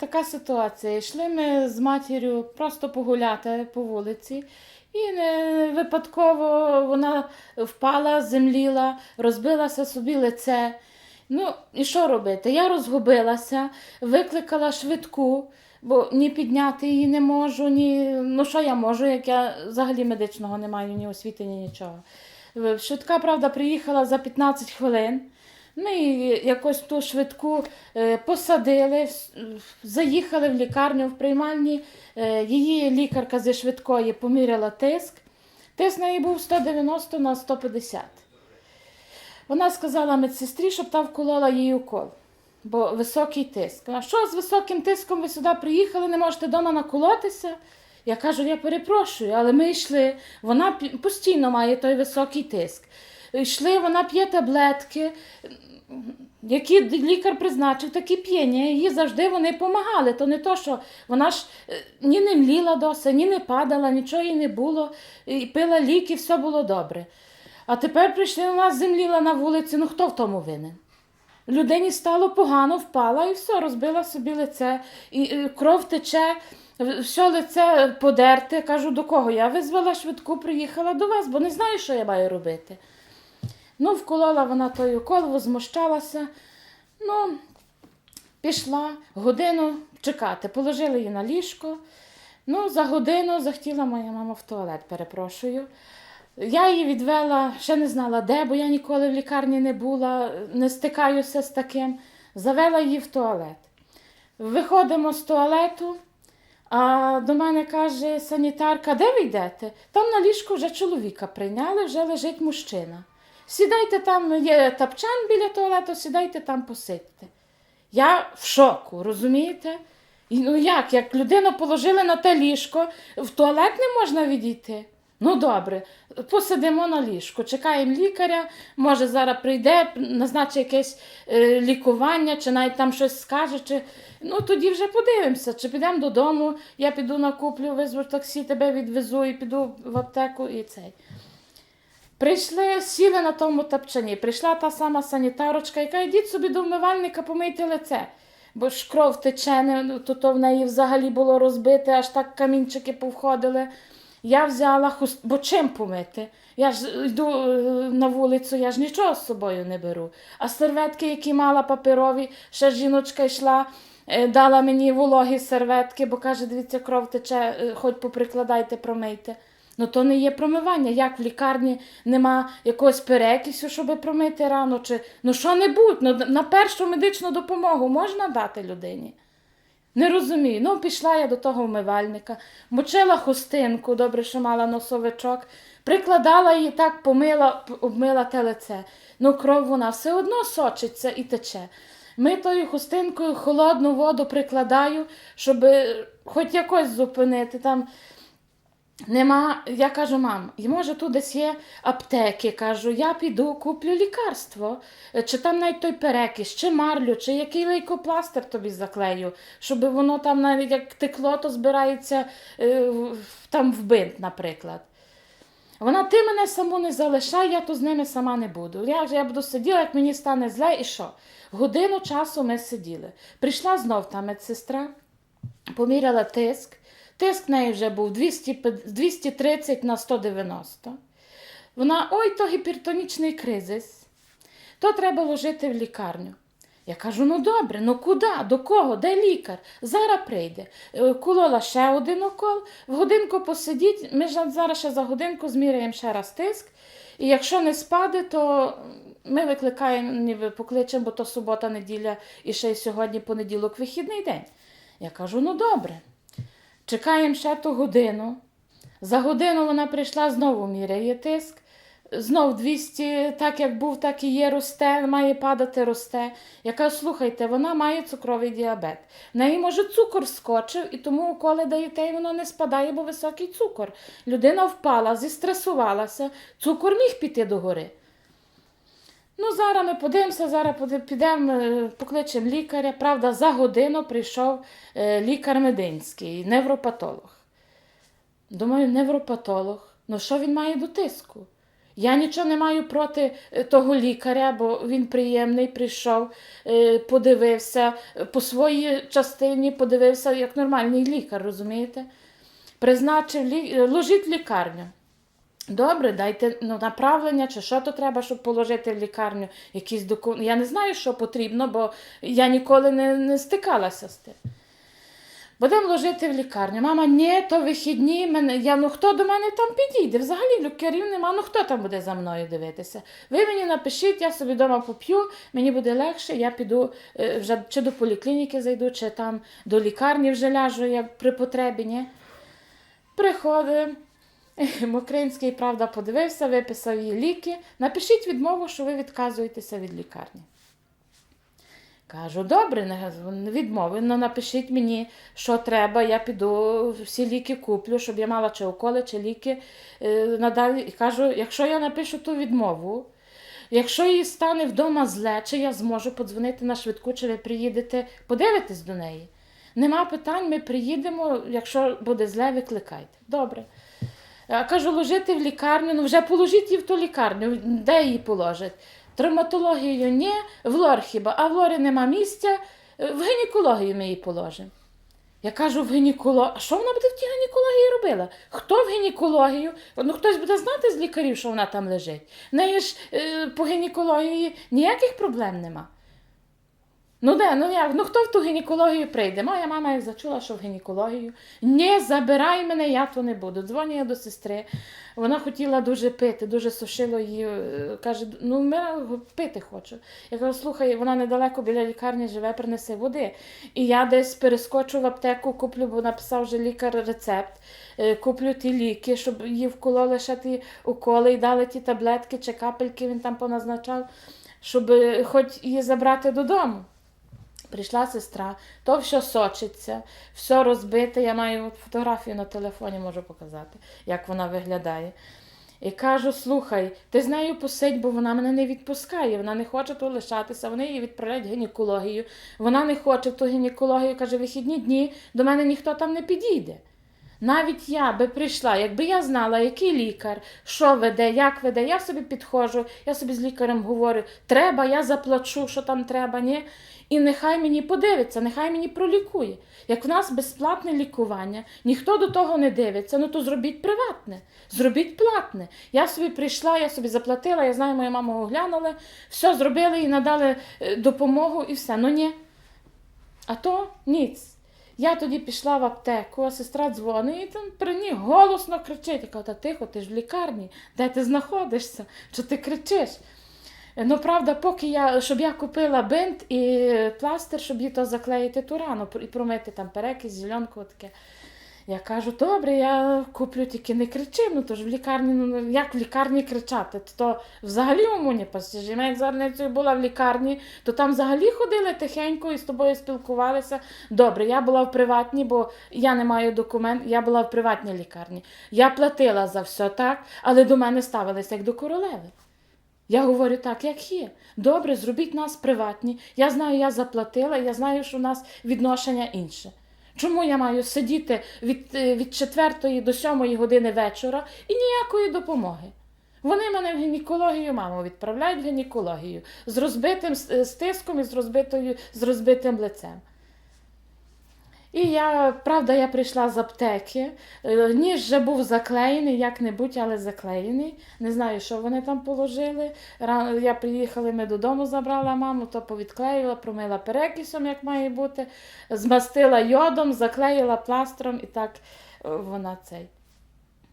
така ситуація. Йшли ми з матір'ю просто погуляти по вулиці, і не випадково вона впала, земліла, розбилася собі лице. Ну, і що робити? Я розгубилася, викликала швидку, бо ні підняти її не можу, ні. Ну, що я можу, як я взагалі медичного не маю, ні освіти, ні нічого. Е, Швидка, правда, приїхала за 15 хвилин. Ми якось ту швидку е, посадили, заїхали в лікарню в приймальні. Е, Її лікарка зі швидкої поміряла тиск. Тиск на її був 190 на 150. Вона сказала медсестрі, щоб та вколола їй укол, бо високий тиск. А що з високим тиском ви сюди приїхали, не можете вдома наколотися? Я кажу, я перепрошую, але ми йшли. Вона постійно має той високий тиск. Йшли, вона п'є таблетки, які лікар призначив, такі п'єння. Їй завжди вони допомагали. То не то, що вона ж е, ні не мліла доса, ні не падала, нічого їй не було, і пила ліки, все було добре. А тепер прийшли нас земліла на вулиці, ну хто в тому винен? Людині стало погано, впала і все, розбила собі лице, і е, кров тече, все лице подерте. Кажу, до кого? Я визвала швидку, приїхала до вас, бо не знаю, що я маю робити. Ну, вколола вона той укол, возмущалася. Ну, пішла годину чекати. Положили її на ліжко. Ну, за годину захотіла моя мама в туалет, перепрошую. Я її відвела, ще не знала де, бо я ніколи в лікарні не була, не стикаюся з таким. Завела її в туалет. Виходимо з туалету, а до мене каже санітарка, де ви йдете? Там на ліжку вже чоловіка прийняли, вже лежить мужчина. Сідайте там, є тапчан біля туалету, сідайте там посидьте. Я в шоку, розумієте? І, ну як, як людину положили на те ліжко, в туалет не можна відійти. Ну добре, посидимо на ліжку, чекаємо лікаря, може зараз прийде, назначить якесь е, лікування, чи навіть там щось скаже, чи ну тоді вже подивимося, чи підемо додому, я піду накуплю, визву таксі, тебе відвезу і піду в аптеку і цей. Прийшли, сіли на тому тапчані. Прийшла та сама санітарочка, яка йдіть собі до вмивальника помийте лице. Бо ж кров тече, не- ну, то, то в неї взагалі було розбите, аж так камінчики повходили. Я взяла хуст, бо чим помити? Я ж йду е, на вулицю, я ж нічого з собою не беру. А серветки, які мала паперові, ще жіночка йшла, е, дала мені вологі серветки, бо каже, дивіться, кров тече, е, хоч поприкладайте, промийте. Ну то не є промивання. Як в лікарні нема якогось перекису, щоб промити рану, чи ну що-небудь, ну, на першу медичну допомогу можна дати людині? Не розумію. Ну, пішла я до того вмивальника, мочила хустинку, добре, що мала носовичок, прикладала її так, помила, обмила те лице. Ну, кров вона все одно сочиться і тече. Ми тою хустинкою холодну воду прикладаю, щоб хоч якось зупинити. Там Нема, я кажу, мам, і може тут десь є аптеки. Кажу, я піду, куплю лікарство, чи там навіть той перекис, чи марлю, чи який лейкопластир тобі заклею, щоб воно там навіть як текло, то збирається е, там в бинт, наприклад. Вона, ти мене саму не залишай, я то з ними сама не буду. Я, я буду сиділа, як мені стане зле, і що? Годину часу ми сиділи. Прийшла знов та медсестра, поміряла тиск. Тиск в неї вже був 200, 230 на 190. Вона, ой, то гіпертонічний кризис. То треба ложити в лікарню. Я кажу: ну добре, ну куди? До кого? Де лікар? Зараз прийде. Е, Колола ще один укол, в годинку посидіть, ми ж зараз ще за годинку зміряємо ще раз тиск. І якщо не спаде, то ми викликаємо, ніби покличемо, бо то субота, неділя і ще й сьогодні понеділок вихідний день. Я кажу: ну добре. Чекаємо ще ту годину. За годину вона прийшла, знову міряє тиск. Знов 200, так як був, так і є, росте, має падати, росте. Я кажу, слухайте, вона має цукровий діабет. В неї, може, цукор скочив, і тому уколи даєте, воно не спадає, бо високий цукор. Людина впала, зістресувалася, цукор міг піти догори. Ну, зараз ми подивимося, зараз підемо, е, покличемо лікаря. Правда, за годину прийшов е, лікар мединський, невропатолог. Думаю, невропатолог. Ну що він має до тиску? Я нічого не маю проти е, того лікаря, бо він приємний, прийшов, подивився по своїй частині, подивився як нормальний лікар, розумієте? Призначив лі... ложіть лікарню. Добре, дайте ну, направлення, чи що то треба, щоб положити в лікарню, якісь документи. Я не знаю, що потрібно, бо я ніколи не, не стикалася з тим. Будемо ложити в лікарню. Мама, ні, то вихідні. Мене... Я, ну хто до мене там підійде? Взагалі лікарів нема, ну хто там буде за мною дивитися? Ви мені напишіть, я собі вдома поп'ю, мені буде легше, я піду е, вже чи до поліклініки зайду, чи там до лікарні вже ляжу як при потребі. Ні? Приходимо. Мокринський, правда, подивився, виписав їй ліки. Напишіть відмову, що ви відказуєтеся від лікарні. Кажу, добре, відмови, ну напишіть мені, що треба, я піду, всі ліки куплю, щоб я мала чи уколи, чи ліки е, надалі. І кажу, якщо я напишу ту відмову, якщо їй стане вдома зле, чи я зможу подзвонити на швидку, чи ви приїдете, подивитесь до неї. Нема питань, ми приїдемо, якщо буде зле, викликайте. Добре. Кажу, ложити в лікарню, ну вже положіть її в ту лікарню, де її положить? Травматологію ні, в лор хіба, а в лорі нема місця, в гінекологію ми її положимо. Я кажу, в гінекологію. А що вона буде в тій гінекології робила? Хто в гінекологію? Ну хтось буде знати з лікарів, що вона там лежить. В неї ж е, по гінекології ніяких проблем нема. Ну де, ну як? Ну хто в ту гінекологію прийде? Моя мама як зачула, що в гінекологію. Ні, забирай мене, я то не буду. Дзвоню я до сестри. Вона хотіла дуже пити, дуже сушило її. е, Каже, ну ми пити хочу. Я кажу, слухай, вона недалеко біля лікарні живе, принеси води. І я десь перескочу в аптеку, куплю, бо написав вже лікар рецепт. е, Куплю ті ліки, щоб їй вкололи ще ті уколи і дали ті таблетки чи капельки, він там поназначав, щоб е, хоч її забрати додому. Прийшла сестра, то все сочиться, все розбите. Я маю фотографію на телефоні, можу показати, як вона виглядає. І кажу: слухай, ти з нею посидь, бо вона мене не відпускає, вона не хоче тут лишатися, вони її відправляють в гінекологію. Вона не хоче в ту гінекологію, каже, вихідні дні до мене ніхто там не підійде. Навіть я би прийшла, якби я знала, який лікар, що веде, як веде, я собі підходжу, я собі з лікарем говорю, треба, я заплачу, що там треба, ні. І нехай мені подивиться, нехай мені пролікує. Як в нас безплатне лікування, ніхто до того не дивиться, ну то зробіть приватне, зробіть платне. Я собі прийшла, я собі заплатила, я знаю, мою маму оглянули, все зробили і надали е, допомогу і все. Ну ні. А то ніц. Я тоді пішла в аптеку, а сестра дзвонить і там при ній голосно кричить. Я кажу, та тихо, ти ж в лікарні, де ти знаходишся? Що ти кричиш? Ну, правда, поки я, щоб я купила бинт і пластир, щоб їй то заклеїти ту рану і промити там перекись, зеленку таке. Я кажу, добре, я куплю, тільки не кричи, ну то ж в лікарні, ну як в лікарні кричати? То взагалі уму не постіжимо. Як зараз була в лікарні, то там взагалі ходили тихенько і з тобою спілкувалися. Добре, я була в приватній, бо я не маю документ, я була в приватній лікарні. Я платила за все так, але до мене ставилися як до королеви. Я говорю так, як є. Добре, зробіть нас приватні. Я знаю, я заплатила, я знаю, що у нас відношення інше. Чому я маю сидіти від, е, від 4 до 7 години вечора і ніякої допомоги? Вони мене в гінекологію, маму, відправляють в гінекологію з розбитим стиском і з, розбитою, з розбитим лицем. І я, правда, я прийшла з аптеки. Е, Ніж вже був заклеєний, як-небудь, але заклеєний. Не знаю, що вони там положили. Я приїхала, ми додому забрала маму, то повідклеїла, промила перекисом, як має бути, змастила йодом, заклеїла пластром і так е, вона цей.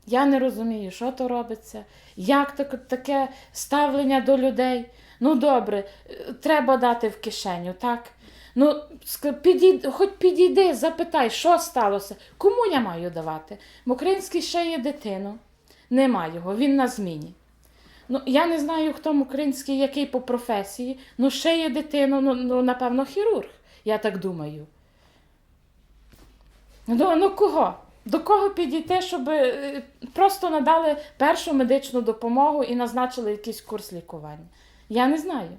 Я не розумію, що то робиться, як так, таке ставлення до людей. Ну добре, е, треба дати в кишеню, так? Ну, підійди, хоч підійди, запитай, що сталося, кому я маю давати? Мокринський ще є дитину. Нема його, він на зміні. Ну, я не знаю, хто Мокринський, який по професії, ну ще є дитину, ну, ну напевно, хірург, я так думаю. Ну, ну кого? До кого підійти, щоб е, просто надали першу медичну допомогу і назначили якийсь курс лікування? Я не знаю.